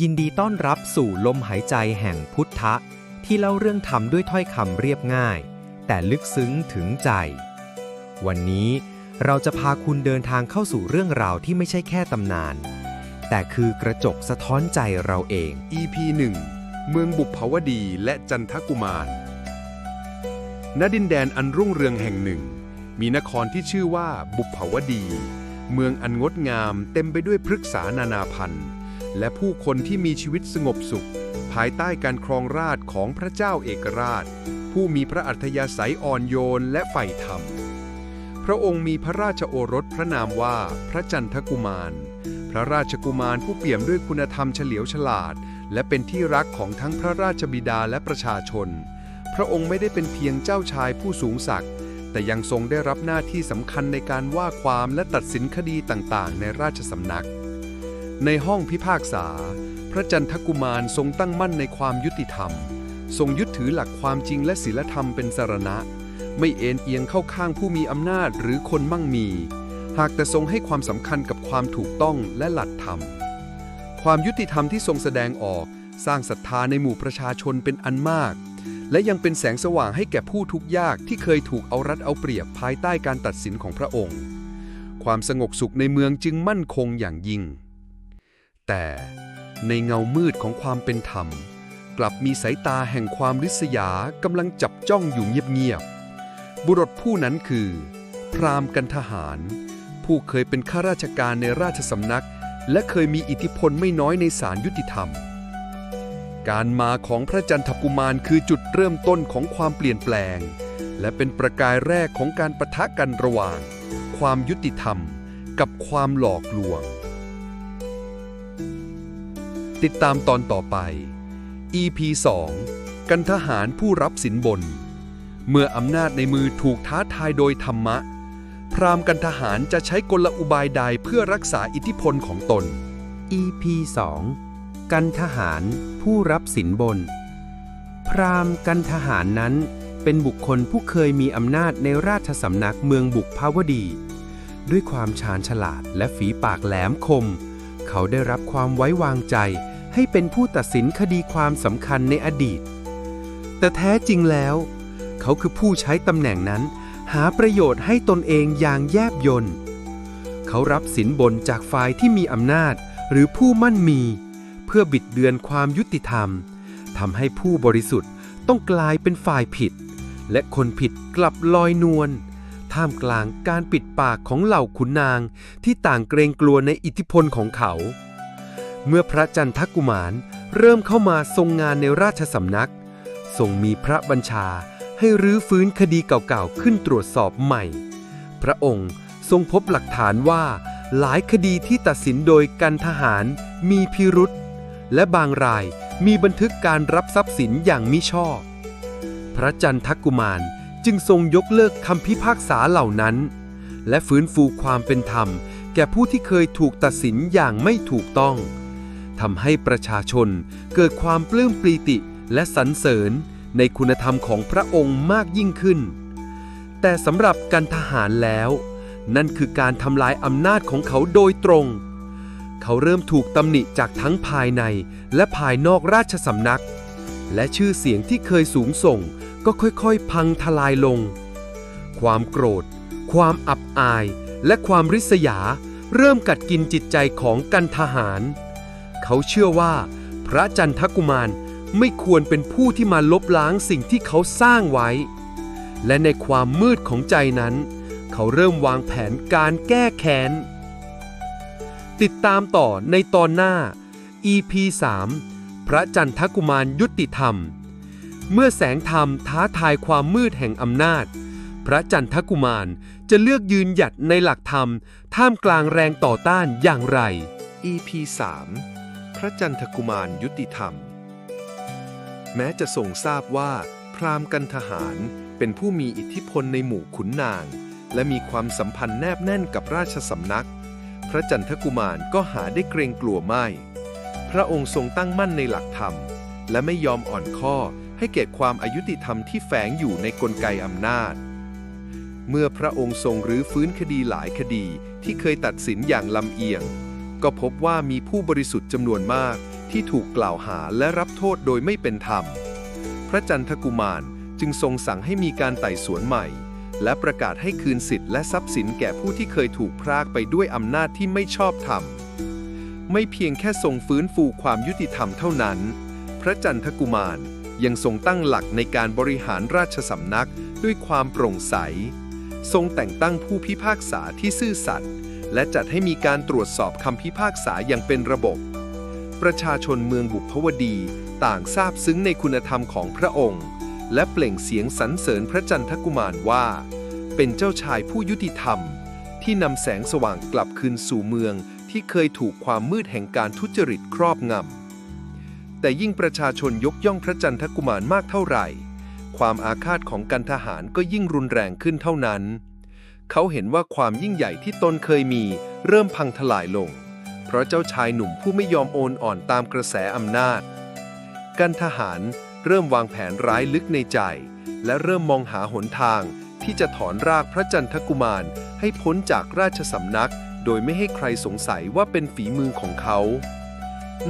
ยินดีต้อนรับสู่ลมหายใจแห่งพุทธะ ที่เล่าเรื่องธรรมด้วยถ้อยคำเรียบง่าย แต่ลึกซึ้งถึงใจ วันนี้เราจะพาคุณเดินทางเข้าสู่เรื่องราวที่ไม่ใช่แค่ตำนาน แต่คือกระจกสะท้อนใจเราเอง EP 1 เมืองบุพภวดีและจันทกุมาร ณ ดินแดนอันรุ่งเรืองแห่งหนึ่ง มีนครที่ชื่อว่าบุพภวดี เมืองอันงดงามเต็มไปด้วยพฤกษานานาพันธุ์ และผู้คนที่มีชีวิตสงบสุข ภายใต้การครองราชของพระเจ้าเอกราช ผู้มีพระอัธยาศัยอ่อนโยนและใฝ่ธรรม พระองค์มีพระราชโอรสพระนามว่าพระจันทกุมาร พระราชกุมารผู้เปี่ยมด้วยคุณธรรมเฉลียวฉลาด และเป็นที่รักของทั้งพระราชบิดาและประชาชน พระองค์ไม่ได้เป็นเพียงเจ้าชายผู้สูงศักดิ์แต่ยังทรงได้รับหน้าที่สำคัญในการว่าความและตัดสินคดีต่างๆ ในราชสำนัก ในห้องพิพากษา พระจันทกุมารทรงตั้งมั่นในความยุติธรรม ทรงยึดถือหลักความจริงและศีลธรรมเป็นสารณะ ไม่เอ็นเอียงเข้าข้างผู้มีอำนาจหรือคนมั่งมี หากแต่ทรงให้ความสำคัญกับความถูกต้องและหลักธรรม ความยุติธรรมที่ทรงแสดงออกสร้างศรัทธาในหมู่ประชาชนเป็นอันมาก และยังเป็นแสงสว่างให้แก่ผู้ทุกข์ยากที่เคยถูกเอารัดเอาเปรียบภายใต้การตัดสินของพระองค์ ความสงบสุขในเมืองจึงมั่นคงอย่างยิ่ง แต่ในเงามืดของความเป็นธรรม กลับมีสายตาแห่งความริษยากำลังจับจ้องอยู่เงียบๆ บุรุษผู้นั้นคือ พราหมณ์กันทหาร ผู้เคยเป็นข้าราชการในราชสำนัก และเคยมีอิทธิพลไม่น้อยในศาลยุติธรรม การมาของพระจันทกุมารคือจุดเริ่มต้นของความเปลี่ยนแปลง และเป็นประกายแรกของการประทะกันระหว่าง ความยุติธรรม กับความหลอกลวง ติดตามตอนต่อไป EP 2 กันทหารผู้รับสินบน เมื่ออำนาจในมือถูกท้าทายโดยธรรมะ พราหมกันทหารจะใช้กลอุบายใดเพื่อรักษาอิทธิพลของตน EP 2 กันทหารผู้รับสินบน พราหมณ์กันทหารนั้นเป็นบุคคลผู้เคยมีอำนาจในราชสำนักเมืองบุกพาวดี ด้วยความชาญฉลาดและฝีปากแหลมคม เขาได้รับความไว้วางใจ ให้เป็นผู้ตัดสินคดีความสำคัญในอดีต แต่แท้จริงแล้ว เขาคือผู้ใช้ตำแหน่งนั้นหาประโยชน์ให้ตนเองอย่างแยบยลเขารับสินบนจากฝ่ายที่มีอำนาจหรือผู้มั่นมี เพื่อบิดเบือนความยุติธรรมทำให้ผู้บริสุทธิ์ต้องกลายเป็นฝ่ายผิด และคนผิดกลับลอยนวลท่ามกลางการปิดปากของเหล่าขุนนางที่ต่างเกรงกลัวในอิทธิพลของเขา เมื่อพระจันทกุมารเริ่มเข้ามาทรงงานในราชสำนักทรงมีพระบัญชาให้รื้อฟื้นคดีเก่าๆขึ้นตรวจสอบใหม่ พระองค์ทรงพบหลักฐานว่าหลายคดีที่ตัดสินโดยกันทหารมีพิรุษและบางรายมีบันทึกการรับทรัพย์สินอย่างมิชอบ พระจันทกุมารจึงทรงยกเลิกคำพิพากษาเหล่านั้น และฟื้นฟูความเป็นธรรม แก่ผู้ที่เคยถูกตัดสินอย่างไม่ถูกต้อง ทำให้ประชาชนเกิดความปลื้มปรีติและสรรเสริญในคุณธรรมของพระองค์มากยิ่งขึ้น แต่สำหรับกันทหารแล้ว นั่นคือการทำลายอำนาจของเขาโดยตรง เขาเริ่มถูกตำหนิจากทั้งภายในและภายนอกราชสำนัก และชื่อเสียงที่เคยสูงส่งก็ค่อยๆ พังทลายลง ความโกรธ ความอับอาย และความริษยา เริ่มกัดกินจิตใจของกันทหาร เขาเชื่อว่า พระจันทกุมารไม่ควรเป็นผู้ที่มาลบล้างสิ่งที่เขาสร้างไว้ และในความมืดของใจนั้น เขาเริ่มวางแผนการแก้แค้น ติดตามต่อในตอนหน้า EP 3พระจันทกุมารยุติธรรม เมื่อแสงธรรมท้าทายความมืดแห่งอำนาจ พระจันทกุมารจะเลือกยืนหยัดในหลักธรรม ท่ามกลางแรงต่อต้านอย่างไร EP 3 ระจันทกุมารยุติธรรม แม้จะทรงทราบว่า พราหมณ์กันทหารเป็นผู้มีอิทธิพลในหมู่ขุนนาง และมีความสัมพันธ์แนบแน่นกับราชสำนัก พระจันทกุมารก็หาได้เกรงกลัวไม่ พระองค์ทรงตั้งมั่นในหลักธรรม และไม่ยอมอ่อนข้อให้เกิดความอายุติธรรมที่แฝงอยู่ในกลไกอำนาจ เมื่อพระองค์ทรงรื้อฟื้นคดีหลายคดีที่เคยตัดสินอย่างลำเอียง ก็พบว่ามีผู้บริสุทธิ์จำนวนมากที่ถูกกล่าวหาและรับโทษโดยไม่เป็นธรรม พระจันทกุมารจึงทรงสั่งให้มีการไต่สวนใหม่ และประกาศให้คืนสิทธิ์และทรัพย์สินแก่ผู้ที่เคยถูกพรากไปด้วยอำนาจที่ไม่ชอบธรรม ไม่เพียงแค่ทรงฟื้นฟูความยุติธรรมเท่านั้น พระจันทกุมารยังทรงตั้งหลักในการบริหารราชสำนักด้วยความโปร่งใส ทรงแต่งตั้งผู้พิพากษาที่ซื่อสัตย์ และจัดให้มีการตรวจสอบคำพิพากษาอย่างเป็นระบบ ประชาชนเมืองบุพวดีต่างซาบซึ้งในคุณธรรมของพระองค์ และเปล่งเสียงสรรเสริญพระจันทกุมารว่า เป็นเจ้าชายผู้ยุติธรรม ที่นำแสงสว่างกลับคืนสู่เมืองที่เคยถูกความมืดแห่งการทุจริตครอบงำ แต่ยิ่งประชาชนยกย่องพระจันทกุมารมากเท่าไหร่ ความอาฆาตของกันทหารก็ยิ่งรุนแรงขึ้นเท่านั้น เขาเห็นว่าความยิ่งใหญ่ที่ตนเคยมีเริ่มพังทลายลง เพราะเจ้าชายหนุ่มผู้ไม่ยอมโอนอ่อนตามกระแสอำนาจ กันทหารเริ่มวางแผนร้ายลึกในใจ และเริ่มมองหาหนทางที่จะถอนรากพระจันทกุมารให้พ้นจากราชสำนัก โดยไม่ให้ใครสงสัยว่าเป็นฝีมือของเขา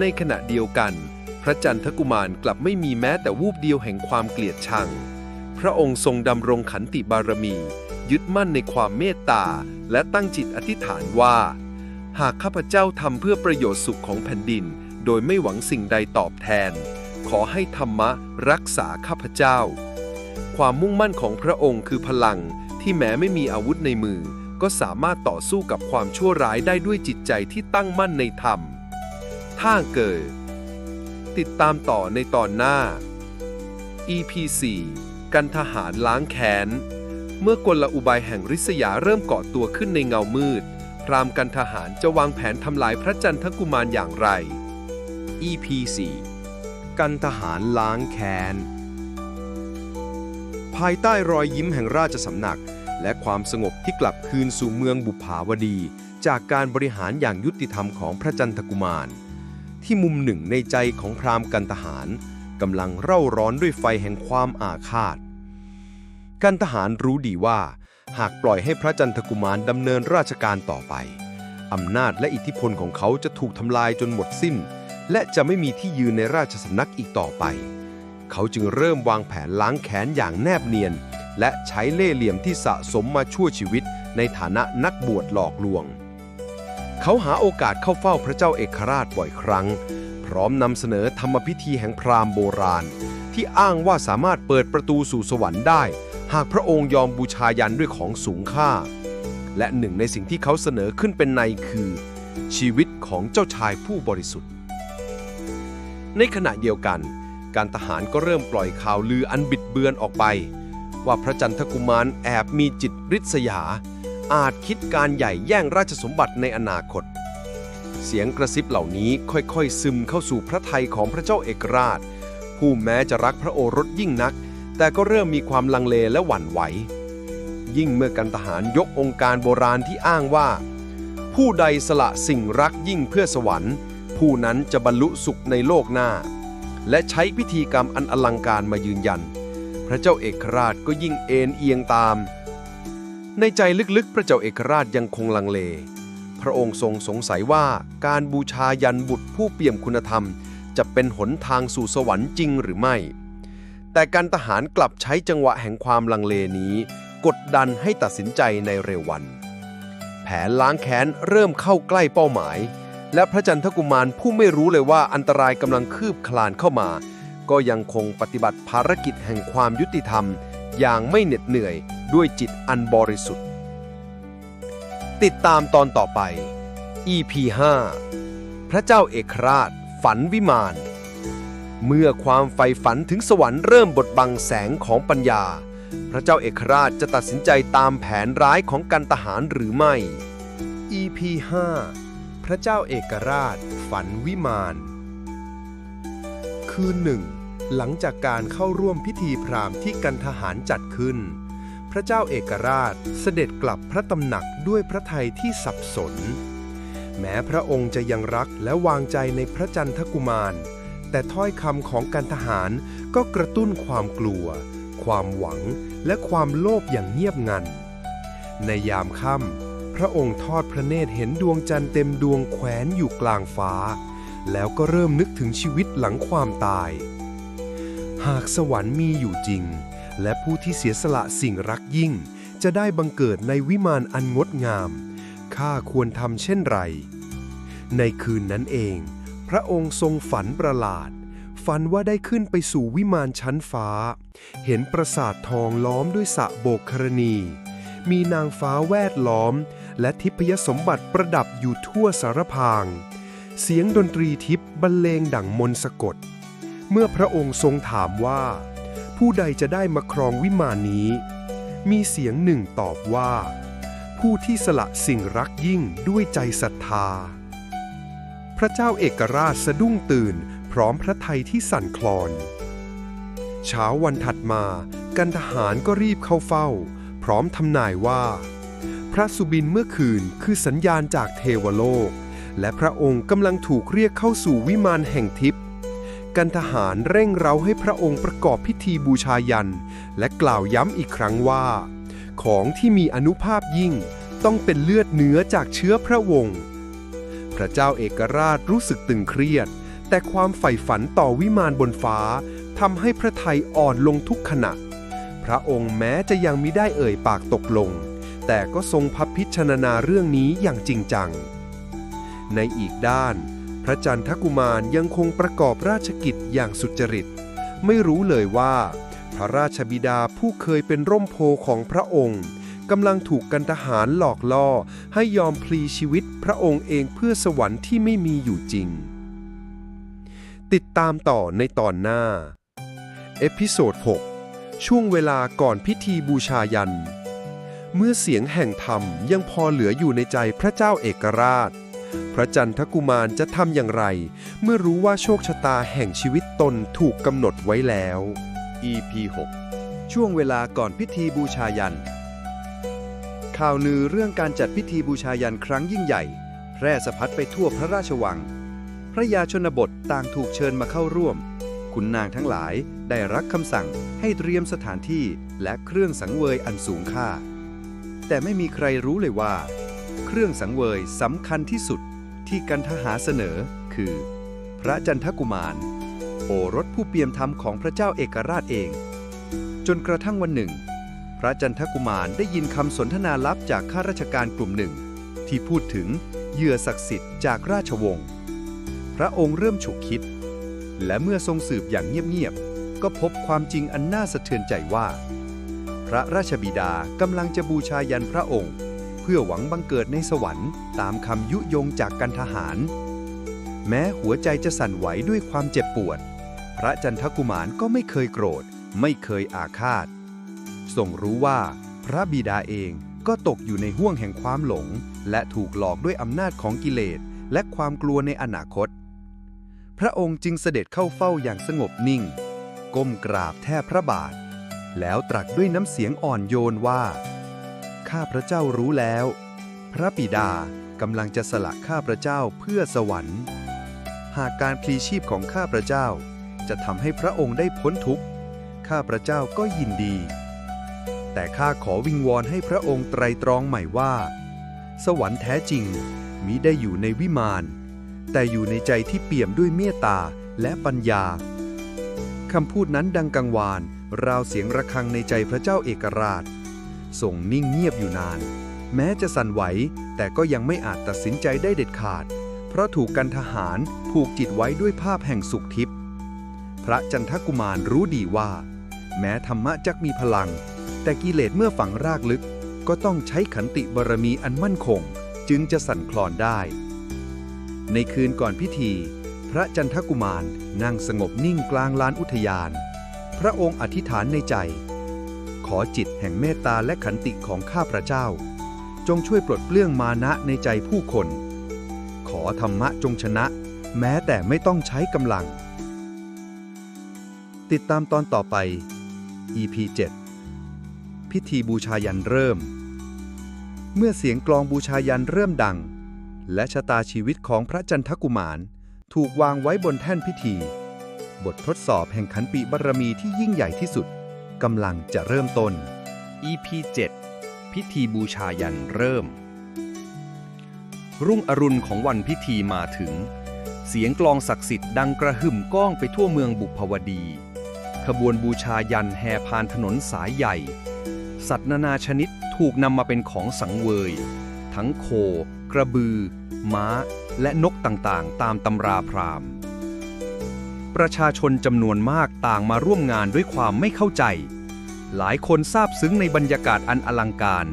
ในขณะเดียวกัน พระจันทกุมารกลับไม่มีแม้แต่วูบเดียวแห่งความเกลียดชัง พระองค์ทรงดำรงขันติบารมี ยึดมั่นในความเมตตา และตั้งจิตอธิษฐานว่า หากข้าพเจ้าทำเพื่อประโยชน์สุขของแผ่นดิน โดยไม่หวังสิ่งใดตอบแทน ขอให้ธรรมะรักษาข้าพเจ้า ความมุ่งมั่นของพระองค์คือพลังที่แม้ไม่มีอาวุธในมือ ก็สามารถต่อสู้กับความชั่วร้ายได้ด้วยจิตใจที่ตั้งมั่นในธรรมถ้าเกิด ติดตามต่อในตอนหน้า EP 4 กันทหารล้างแค้น เมื่อกลอุบายแห่งริษยาเริ่มเก่อตัวขึ้นในเงามืด พรามกันทหารจะวางแผนทำลายพระจันทกุมารอย่างไร EP 4กันทหารล้างแค้น ภายใต้รอยยิ้มแห่งราชสำนัก และความสงบที่กลับคืนสู่เมืองบุภาวดี จากการบริหารอย่างยุติธรรมของพระจันทกุมาร ที่มุมหนึ่งในใจของพราหมณ์กันทหารกำลังเร่าร้อนด้วยไฟแห่งความอาฆาต กันทหารรู้ดีว่า หากปล่อยให้พระจันทกุมารดำเนินราชการต่อไปอำนาจและอิทธิพลของเขาจะถูกทำลายจนหมดสิ้น และจะไม่มีที่ยืนในราชสำนักอีกต่อไป เขาจึงเริ่มวางแผนล้างแค้นอย่างแนบเนียน และใช้เล่ห์เหลี่ยมที่สะสมมาชั่วชีวิต ในฐานะนักบวชหลอกลวง เขาหาโอกาสเข้าเฝ้าพระเจ้าเอกราชบ่อยครั้ง พร้อมนำเสนอธรรมพิธีแห่งพราหมณ์โบราณ ที่อ้างว่าสามารถเปิดประตูสู่สวรรค์ได้ หากพระองค์ยอมบูชายันด้วยของสูงค่า และหนึ่งในสิ่งที่เขาเสนอขึ้นเป็นในคือ ชีวิตของเจ้าชายผู้บริสุทธิ์ ในขณะเดียวกัน การทหารก็เริ่มปล่อยข่าวลืออันบิดเบือนออกไป ว่าพระจันทกุมารแอบมีจิตริษยา อาจคิดการใหญ่แย่งราชสมบัติในอนาคต เสียงกระซิบเหล่านี้ค่อยๆ ซึมเข้าสู่พระทัยของพระเจ้าเอกราช ผู้แม้จะรักพระโอรสยิ่งนัก แต่ก็เริ่มมีความลังเลและหวั่นไหว ยิ่งเมื่อกันทหารยกองค์การโบราณที่อ้างว่า ผู้ใดสละสิ่งรักยิ่งเพื่อสวรรค์ ผู้นั้นจะบรรลุสุขในโลกหน้า และใช้พิธีกรรมอันอลังการมายืนยัน พระเจ้าเอกราชก็ยิ่งเอ็นเอียงตาม ในใจลึกๆ พระเจ้าเอกราชยังคงลังเล พระองค์ทรงสงสัยว่าการบูชายันบุตรผู้เปี่ยมคุณธรรม จะเป็นหนทางสู่สวรรค์จริงหรือไม่ แต่การทหารกลับใช้จังหวะแห่งความลังเลนี้ กดดันให้ตัดสินใจในเร็ววัน แผนล้างแค้นเริ่มเข้าใกล้เป้าหมาย และพระจันทกุมารผู้ไม่รู้เลยว่าอันตรายกำลังคืบคลานเข้ามา ก็ยังคงปฏิบัติภารกิจแห่งความยุติธรรม อย่างไม่เหน็ดเหนื่อยด้วยจิตอันบริสุทธิ์ ติดตามตอนต่อไป EP 5 พระเจ้าเอกราช ฝันวิมาน เมื่อความใฝ่ฝันถึงสวรรค์เริ่มบดบังแสงของปัญญา พระเจ้าเอกราชจะตัดสินใจตามแผนร้ายของกันทหารหรือไม่ EP 5 พระเจ้าเอกราช ฝันวิมาน คืนหนึ่ง หลังจากการเข้าร่วมพิธีพราหมณ์ที่กันทหารจัดขึ้น พระเจ้าเอกราชเสด็จกลับพระตำหนักด้วยพระทัยที่สับสน แม้พระองค์จะยังรักและวางใจในพระจันทกุมาร แต่ถ้อยคำของการทหารก็กระตุ้นความกลัว ความหวัง และความโลภอย่างเงียบงัน ในยามค่ำพระองค์ทอดพระเนตรเห็นดวงจันทร์เต็มดวงแขวนอยู่กลางฟ้า แล้วก็เริ่มนึกถึงชีวิตหลังความตาย หากสวรรค์มีอยู่จริง และผู้ที่เสียสละสิ่งรักยิ่ง จะได้บังเกิดในวิมานอันงดงามข้าควรทำเช่นไร ในคืนนั้นเอง ระองค์ทรงฝันประหลาด ฝันว่าได้ขึ้นไปสู่วิมานชั้นฟ้า เห็นปราสาททองล้อมด้วยสระโบกครณี มีนางฟ้าแวดล้อม และทิพยสมบัติประดับอยู่ทั่วสารพาง เสียงดนตรีทิพบรรเลงดั่งมนสะกด เมื่อพระองค์ทรงถามว่า ผู้ใดจะได้มาครองวิมานนี้ มีเสียงหนึ่งตอบว่า ผู้ที่สละสิ่งรักยิ่งด้วยใจศรัทธา ระเจ้าเอกราชสะดุ้งตื่น พร้อมพระไทยที่สั่นคลอน เช้าวันถัดมา กันทหารก็รีบเข้าเฝ้า พร้อมทำนายว่า พระสุบินเมื่อคืนคือสัญญาณจากเทวโลก และพระองค์กำลังถูกเรียกเข้าสู่วิมานแห่งทิพย์กันทหารเร่งเร้าให้พระองค์ประกอบพิธีบูชายัน และกล่าวย้ำอีกครั้งว่า ของที่มีอนุภาพยิ่ง ต้องเป็นเลือดเนื้อจากเชื้อพระวงศ์ พระเจ้าเอกราชรู้สึกตึงเครียด แต่ความใฝ่ฝันต่อวิมานบนฟ้าทำให้พระทัยอ่อนลงทุกขณะ พระองค์แม้จะยังมิได้เอ่ยปากตกลง แต่ก็ทรงพับพิจารณาเรื่องนี้อย่างจริงจัง ในอีกด้าน พระจันทกุมารยังคงประกอบราชกิจอย่างสุจริต ไม่รู้เลยว่า พระราชบิดาผู้เคยเป็นร่มโพของพระองค์ กำลังถูกกันทหารหลอกล่อ ให้ยอมพลีชีวิตพระองค์เองเพื่อสวรรค์ที่ไม่มีอยู่จริง ติดตามต่อในตอนหน้า เอพิโซด 6 ช่วงเวลาก่อนพิธีบูชายัน เมื่อเสียงแห่งธรรมยังพอเหลืออยู่ในใจพระเจ้าเอกราช พระจันทกุมารจะทำอย่างไร เมื่อรู้ว่าโชคชะตาแห่งชีวิตตนถูกกำหนดไว้แล้ว EP 6 ช่วงเวลาก่อนพิธีบูชายัน ข่าวลือเรื่องการจัดพิธีบูชายันครั้งยิ่งใหญ่ แพร่สะพัดไปทั่วพระราชวัง พระยาชนบทต่างถูกเชิญมาเข้าร่วม ขุนนางทั้งหลายได้รับคำสั่งให้เตรียมสถานที่และเครื่องสังเวยอันสูงค่า แต่ไม่มีใครรู้เลยว่า เครื่องสังเวยสำคัญที่สุดที่กันทหาเสนอ คือ พระจันทกุมาร โอรสผู้เปี่ยมธรรมของพระเจ้าเอกราชเอง จนกระทั่งวันหนึ่ง ระจันทกุมารได้ยินคำสนทนาลับจากข้าราชการกลุ่มหนึ่ง ที่พูดถึงเหยื่อศักดิ์สิทธิ์จากราชวงศ์ พระองค์เริ่มฉุกคิด และเมื่อทรงสืบอย่างเงียบๆ ก็พบความจริงอันน่าสะเทือนใจว่า พระราชบิดากำลังจะบูชายันพระองค์ เพื่อหวังบังเกิดในสวรรค์ตามคำยุยงจากกันทหาร แม้หัวใจจะสั่นไหวด้วยความเจ็บปวด พระจันทกุมารก็ไม่เคยโกรธ ไม่เคยอาฆาต ทรงรู้ว่า พระบิดาเองก็ตกอยู่ในห่วงแห่งความหลง และถูกหลอกด้วยอำนาจของกิเลส และความกลัวในอนาคต พระองค์จึงเสด็จเข้าเฝ้าอย่างสงบนิ่ง ก้มกราบแทบพระบาท แล้วตรัสด้วยน้ำเสียงอ่อนโยนว่า ข้าพระเจ้ารู้แล้ว พระบิดากำลังจะสละข้าพระเจ้าเพื่อสวรรค์ หากการพลีชีพของข้าพระเจ้า จะทำให้พระองค์ได้พ้นทุกข์ ข้าพระเจ้าก็ยินดี แต่ข้าขอวิงวอนให้พระองค์ไตรตรองใหม่ว่า สวรรค์แท้จริงมิได้อยู่ในวิมานแต่อยู่ในใจที่เปี่ยมด้วยเมตตาและปัญญาคำพูดนั้นดังกังวาน ราวเสียงระฆังในใจพระเจ้าเอกราชทรงนิ่งเงียบอยู่นาน แม้จะสั่นไหว แต่ก็ยังไม่อาจตัดสินใจได้เด็ดขาด เพราะถูกกันทหารผูกจิตไว้ด้วยภาพแห่งสุขทิพย์พระจันทกุมารรู้ดีว่า แม้ธรรมะจักมีพลัง แต่กิเลสเมื่อฝังรากลึก ก็ต้องใช้ขันติบารมีอันมั่นคง จึงจะสั่นคลอนได้ ในคืนก่อนพิธี พระจันทกุมารนั่งสงบนิ่งกลางลานอุทยาน พระองค์อธิษฐานในใจ ขอจิตแห่งเมตตาและขันติของข้าพระเจ้า จงช่วยปลดเปลื้องมานะในใจผู้คน ขอธรรมะจงชนะ แม้แต่ไม่ต้องใช้กำลัง ติดตามตอนต่อไป EP 7 พิธีบูชายันเริ่ม เมื่อเสียงกลองบูชายันเริ่มดัง และชะตาชีวิตของพระจันทกุมาร ถูกวางไว้บนแท่นพิธี บททดสอบแห่งขันติบารมีที่ยิ่งใหญ่ที่สุดกำลังจะเริ่มต้น EP 7 พิธีบูชายันเริ่ม รุ่งอรุณของวันพิธีมาถึง เสียงกลองศักดิ์สิทธิ์ดังกระหึ่มก้องไปทั่วเมืองบุพวดี ขบวนบูชายันแห่ผ่านถนนสายใหญ่ สัตว์นานาชนิดถูกนำมาเป็นของสังเวย ทั้งโค กระบือ ม้า และนกต่างๆ ตามตำราพราหมณ์ ประชาชนจำนวนมากต่างมาร่วมงานด้วยความไม่เข้าใจ หลายคนซาบซึ้งในบรรยากาศอันอลังการ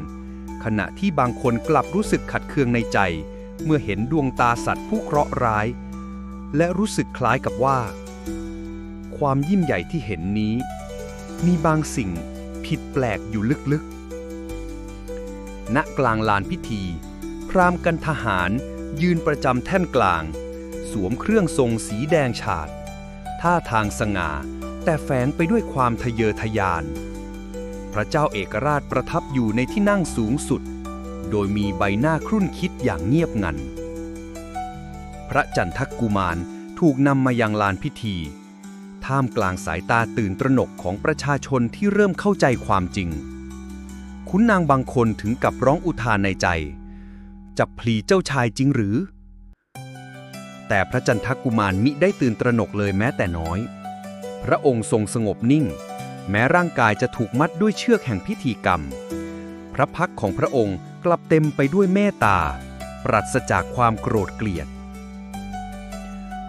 ขณะที่บางคนกลับรู้สึกขัดเคืองในใจ เมื่อเห็นดวงตาสัตว์ผู้เคราะห์ร้าย และรู้สึกคล้ายกับว่า ความยิ่งใหญ่ที่เห็นนี้ มีบางสิ่ง ผิดแปลกอยู่ลึกๆ ณกลางลานพิธี พรามกันทหารยืนประจำแท่นกลาง สวมเครื่องทรงสีแดงฉาด ท่าทางสง่าแต่แฝงไปด้วยความทะเยอทะยาน พระเจ้าเอกราชประทับอยู่ในที่นั่งสูงสุด โดยมีใบหน้าครุ่นคิดอย่างเงียบงัน พระจันทกุมารถูกนำมายังลานพิธี ท่ามกลางสายตาตื่นตระหนกของประชาชนที่เริ่มเข้าใจความจริงคุณนางบางคนถึงกับร้องอุทานในใจ จับพลีเจ้าชายจริงหรือ แต่พระจันทกุมารมิได้ตื่นตระหนกเลยแม้แต่น้อย พระองค์ทรงสงบนิ่ง แม้ร่างกายจะถูกมัดด้วยเชือกแห่งพิธีกรรม พระพักของพระองค์กลับเต็มไปด้วยเมตตา ปราศจากความโกรธเกลียด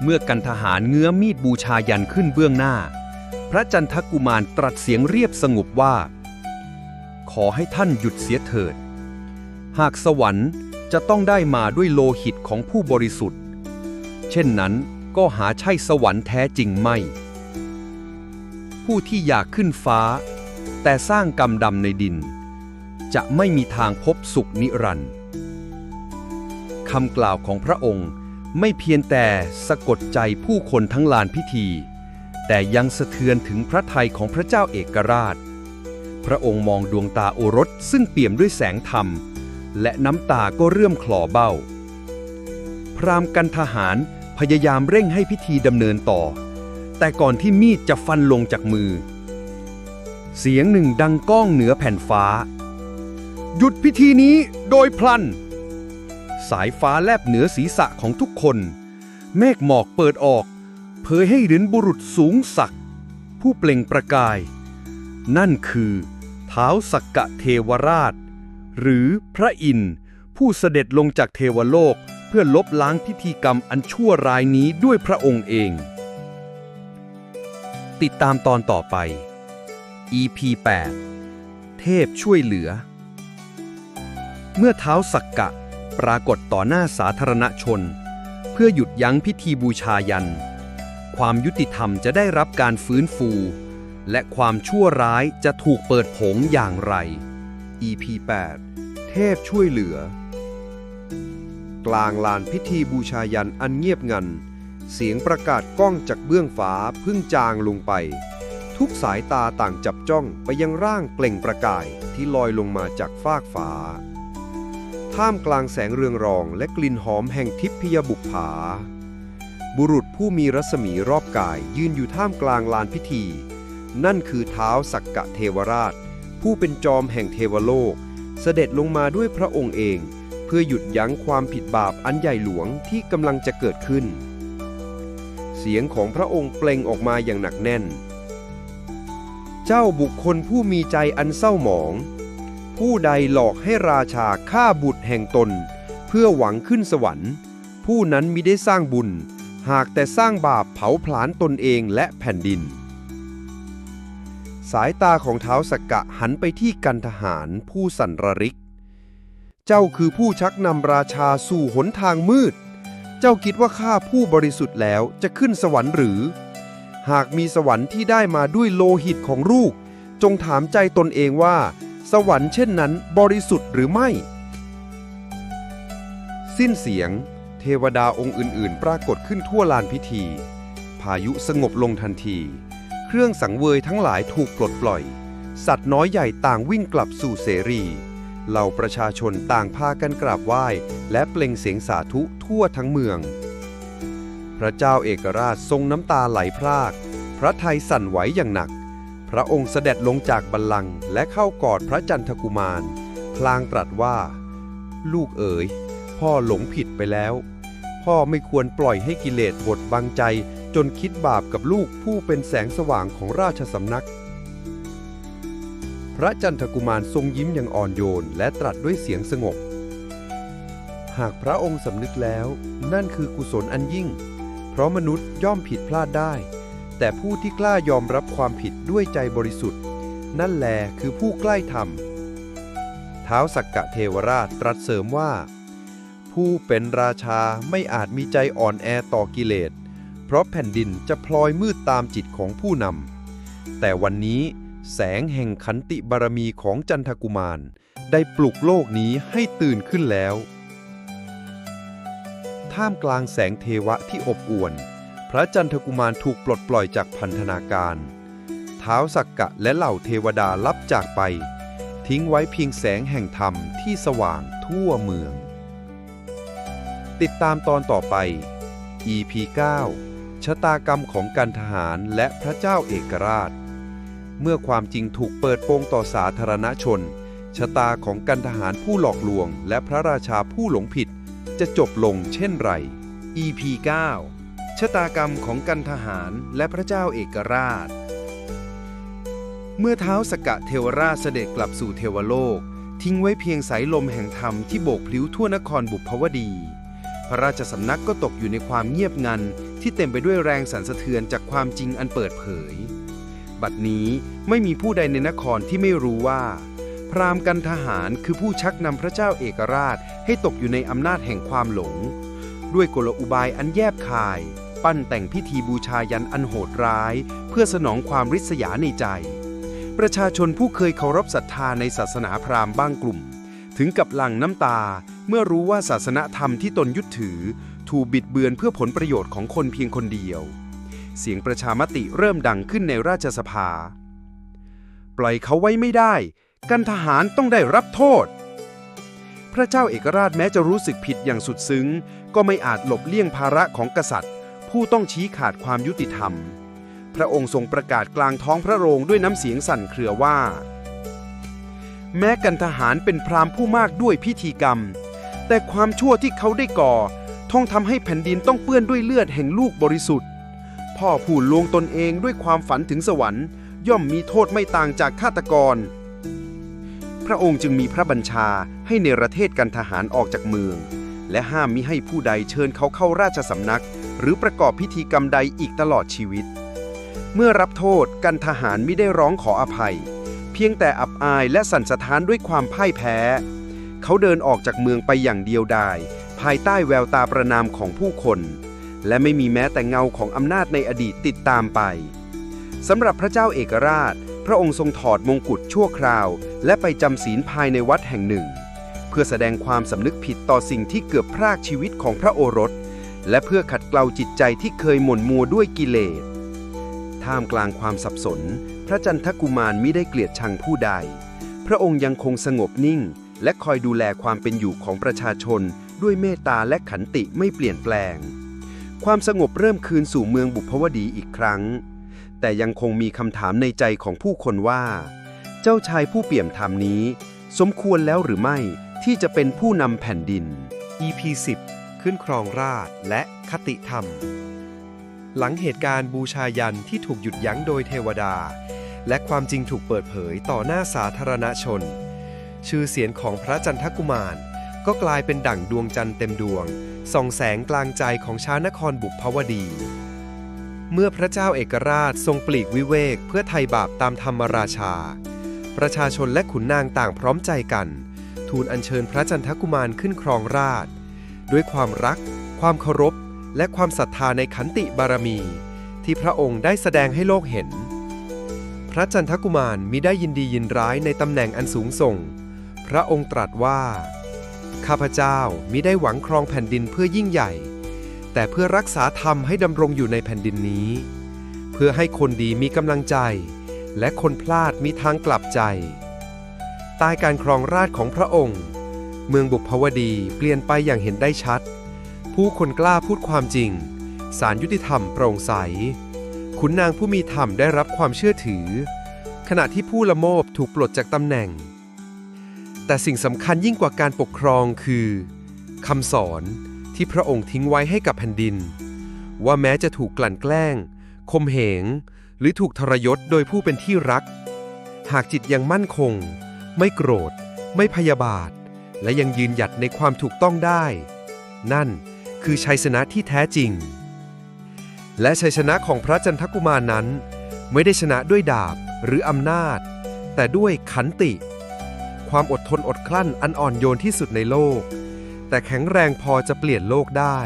เมื่อกันทหารเงื้อมีดบูชายันขึ้นเบื้องหน้า พระจันทกุมารตรัสเสียงเรียบสงบว่า ขอให้ท่านหยุดเสียเถิด หากสวรรค์จะต้องได้มาด้วยโลหิตของผู้บริสุทธิ์ เช่นนั้นก็หาใช่สวรรค์แท้จริงไม่ ผู้ที่อยากขึ้นฟ้า แต่สร้างกรรมดำในดิน จะไม่มีทางพบสุขนิรันดร์คำกล่าวของพระองค์ ไม่เพียงแต่สะกดใจผู้คนทั้งลานพิธี แต่ยังสะเทือนถึงพระทัยของพระเจ้าเอกราช พระองค์มองดวงตาโอรสซึ่งเปี่ยมด้วยแสงธรรม และน้ำตาก็เรื่มคลอเบ้า พรามกันทหารพยายามเร่งให้พิธีดำเนินต่อ แต่ก่อนที่มีดจะฟันลงจากมือ เสียงหนึ่งดังก้องเหนือแผ่นฟ้า หยุดพิธีนี้โดยพลัน สายฟ้าแลบเหนือศีรษะของทุกคน เมฆหมอกเปิดออก เผยให้เห็นบุรุษสูงสักดิ์ผู้เปล่งประกาย นั่นคือเท้าสักกะเทวราช หรือพระอินทร์ผู้เสด็จลงจากเทวโลกเพื่อลบล้างพิธีกรรมอันชั่วร้ายนี้ด้วยพระองค์เอง ติดตามตอนต่อไป EP 8เทพช่วยเหลือ เมื่อเท้าสักกะ ปรากฏต่อหน้าสาธารณชน เพื่อหยุดยั้งพิธีบูชายัน ความยุติธรรมจะได้รับการฟื้นฟู และความชั่วร้ายจะถูกเปิดเผงอย่างไร EP 8 เทพช่วยเหลือ กลางลานพิธีบูชายันอันเงียบงัน เสียงประกาศก้องจากเบื้องฟ้าพึ่งจางลงไป ทุกสายตาต่างจับจ้องไปยังร่างเปล่งประกายที่ลอยลงมาจากฟากฟ้า ท่ามกลางแสงเรืองรองและกลิ่นหอมแห่งทิพยบุปผา บุรุษผู้มีรัศมีรอบกายยืนอยู่ท่ามกลางลานพิธี นั่นคือเท้าสักกะเทวราช ผู้เป็นจอมแห่งเทวโลก เสด็จลงมาด้วยพระองค์เอง เพื่อหยุดยั้งความผิดบาปอันใหญ่หลวงที่กำลังจะเกิดขึ้น เสียงของพระองค์เปล่งออกมาอย่างหนักแน่น เจ้าบุคคลผู้มีใจอันเศร้าหมอง ผู้ใดหลอกให้ราชาฆ่าบุตรแห่งตน เพื่อหวังขึ้นสวรรค์ ผู้นั้นมิได้สร้างบุญ หากแต่สร้างบาปเผาผลาญตนเองและแผ่นดิน สายตาของเท้าสกกะหันไปที่กันทหารผู้สันระริก เจ้าคือผู้ชักนำราชาสู่หนทางมืด เจ้าคิดว่าข้าผู้บริสุทธิ์แล้วจะขึ้นสวรรค์หรือ หากมีสวรรค์ที่ได้มาด้วยโลหิตของลูกจงถามใจตนเองว่า สวรรค์เช่นนั้นบริสุทธิ์หรือไม่ สิ้นเสียง เทวดาองค์อื่น ๆ ปรากฏขึ้นทั่วลานพิธี พายุสงบลงทันที เครื่องสังเวยทั้งหลายถูกปลดปล่อย สัตว์น้อยใหญ่ต่างวิ่งกลับสู่เสรีเหล่าประชาชนต่างพากันกราบไหว้ และเปล่งเสียงสาธุทั่วทั้งเมือง พระเจ้าเอกราชทรงน้ำตาไหลพราก พระไทยสั่นไหวอย่างหนัก พระองค์เสด็จลงจากบัลลังก์และเข้ากอดพระจันทกุมาร พลางตรัสว่า ลูกเอ๋ย พ่อหลงผิดไปแล้ว พ่อไม่ควรปล่อยให้กิเลสบดบังใจจนคิดบาปกับลูกผู้เป็นแสงสว่างของราชสำนัก พระจันทกุมารทรงยิ้มอย่างอ่อนโยน และตรัสด้วยเสียงสงบ หากพระองค์สำนึกแล้ว นั่นคือกุศลอันยิ่ง เพราะมนุษย์ย่อมผิดพลาดได้ แต่ผู้ที่กล้ายอมรับความผิดด้วยใจบริสุทธิ์ นั่นแลคือผู้ใกล้ธรรมท้าวสักกะเทวราชตรัสเสริมว่า ผู้เป็นราชาไม่อาจมีใจอ่อนแอต่อกิเลส เพราะแผ่นดินจะพลอยมืดตามจิตของผู้นำแต่วันนี้แสงแห่งขันติบารมีของจันทกุมาร ได้ปลุกโลกนี้ให้ตื่นขึ้นแล้ว ท่ามกลางแสงเทวะที่อบอวล พระจันทกุมารถูกปลดปล่อยจากพันธนาการเท้าวสักกะและเหล่าเทวดาลับจากไป ทิ้งไว้เพียงแสงแห่งธรรมที่สว่างทั่วเมือง ติดตามตอนต่อไป EP 9 ชะตากรรมของกันทหารและพระเจ้าเอกราช เมื่อความจริงถูกเปิดโปงต่อสาธารณชน ชะตาของกันทหารผู้หลอกลวง และพระราชาผู้หลงผิด จะจบลงเช่นไร EP 9 ชะตากรรมของกันทหารและพระเจ้าเอกราช เมื่อเท้าสกะเทวราชเสด็จกลับสู่เทวโลก ทิ้งไว้เพียงสายลมแห่งธรรมที่โบกพลิ้วทั่วนครบุพวดี พระราชสำนักก็ตกอยู่ในความเงียบงัน ที่เต็มไปด้วยแรงสั่นสะเทือนจากความจริงอันเปิดเผย บัดนี้ไม่มีผู้ใดในนครที่ไม่รู้ว่า พราหมณ์กันทหารคือผู้ชักนำพระเจ้าเอกราชให้ตกอยู่ในอำนาจแห่งความหลงด้วยกลอุบายอันแยบคาย ปั้นแต่งพิธีบูชายันอันโหดร้าย เพื่อสนองความริษยาในใจ ประชาชนผู้เคยเคารพศรัทธาในศาสนาพราหมณ์บ้างกลุ่ม ถึงกับหลั่งน้ำตาเมื่อรู้ว่าศาสนธรรมที่ตนยึดถือ ถูกบิดเบือนเพื่อผลประโยชน์ของคนเพียงคนเดียว เสียงประชามติเริ่มดังขึ้นในราชสภา ปล่อยเขาไว้ไม่ได้ กันทหารต้องได้รับโทษพระเจ้าเอกราชแม้จะรู้สึกผิดอย่างสุดซึ้ง ก็ไม่อาจหลบเลี่ยงภาระของกษัตริย์ ผู้ต้องชี้ขาดความยุติธรรม พระองค์ทรงประกาศกลางท้องพระโรงด้วยน้ำเสียงสั่นเครือว่า แม้กันทหารเป็นพราหมณ์ผู้มากด้วยพิธีกรรม แต่ความชั่วที่เขาได้ก่อท่องทำให้แผ่นดินต้องเปื้อนด้วยเลือดแห่งลูกบริสุทธิ์ พ่อผู้ลวงตนเองด้วยความฝันถึงสวรรค์ย่อมมีโทษไม่ต่างจากฆาตกร พระองค์จึงมีพระบัญชาให้เนรเทศกันทหารออกจากเมือง และห้ามมิให้ผู้ใดเชิญเขาเข้าราชสำนัก หรือประกอบพิธีกรรมใดอีกตลอดชีวิต เมื่อรับโทษกันทหารไม่ได้ร้องขออภัย เพียงแต่อับอายและสั่นสะท้านด้วยความพ่ายแพ้ เขาเดินออกจากเมืองไปอย่างเดียวดาย ภายใต้แววตาประนามของผู้คน และไม่มีแม้แต่เงาของอำนาจในอดีตติดตามไปสำหรับพระเจ้าเอกราช พระองค์ทรงถอดมงกุฎชั่วคราว และไปจำศีลภายในวัดแห่งหนึ่ง เพื่อแสดงความสำนึกผิดต่อสิ่งที่เกือบพรากชีวิตของพระโอรส และเพื่อขัดเกลาจิตใจที่เคยหม่นมัวด้วยกิเลส ท่ามกลางความสับสน พระจันทกุมารมิได้เกลียดชังผู้ใด พระองค์ยังคงสงบนิ่ง และคอยดูแลความเป็นอยู่ของประชาชน ด้วยเมตตาและขันติไม่เปลี่ยนแปลง ความสงบเริ่มคืนสู่เมืองบุพวดีอีกครั้ง แต่ยังคงมีคำถามในใจของผู้คนว่า เจ้าชายผู้เปี่ยมธรรมนี้ สมควรแล้วหรือไม่ที่จะเป็นผู้นำแผ่นดิน EP 10 ขึ้นครองราชและคติธรรม หลังเหตุการณ์บูชายันที่ถูกหยุดยั้งโดยเทวดา และความจริงถูกเปิดเผยต่อหน้าสาธารณชน ชื่อเสียงของพระจันทกุมาร ก็กลายเป็นดั่งดวงจันทร์เต็มดวง ส่องแสงกลางใจของชาวนครบุพวดี เมื่อพระเจ้าเอกราชทรงปลีกวิเวกเพื่อไถ่บาปตามธรรมราชา ประชาชนและขุนนางต่างพร้อมใจกันทูลอัญเชิญพระจันทกุมารขึ้นครองราชย์ ด้วยความรัก ความเคารพ และความศรัทธาในขันติบารมี ที่พระองค์ได้แสดงให้โลกเห็น พระจันทกุมารมิได้ยินดียินร้ายในตำแหน่งอันสูงส่ง พระองค์ตรัสว่า ข้าพเจ้ามิได้หวังครองแผ่นดินเพื่อยิ่งใหญ่ แต่เพื่อรักษาธรรมให้ดำรงอยู่ในแผ่นดินนี้ เพื่อให้คนดีมีกำลังใจ และคนพลาดมีทางกลับใจใต้การครองราชของพระองค์ เมืองบุพวดีเปลี่ยนไปอย่างเห็นได้ชัด ผู้คนกล้าพูดความจริง สารยุติธรรมโปร่งใส ขุนนางผู้มีธรรมได้รับความเชื่อถือ ขณะที่ผู้ละโมบถูกปลดจากตำแหน่ง แต่สิ่งสำคัญยิ่งกว่าการปกครองคือคำสอนที่ที่พระองค์ทิ้งไว้ให้กับแผ่นดิน ว่าแม้จะถูกกลั่นแกล้งคมเหง หรือถูกทรยศโดยผู้เป็นที่รัก หากจิตยังมั่นคง ไม่โกรธ ไม่พยาบาท และยังยืนหยัดในความถูกต้องได้ นั่นคือชัยชนะที่แท้จริง และชัยชนะของพระจันทกุมารนั้น ไม่ได้ชนะด้วยดาบหรืออำนาจ แต่ด้วยขันติ ความอดทนอดกลั้นอันอ่อนโยนที่สุดในโลก แต่แข็งแรงพอจะเปลี่ยนโลกได้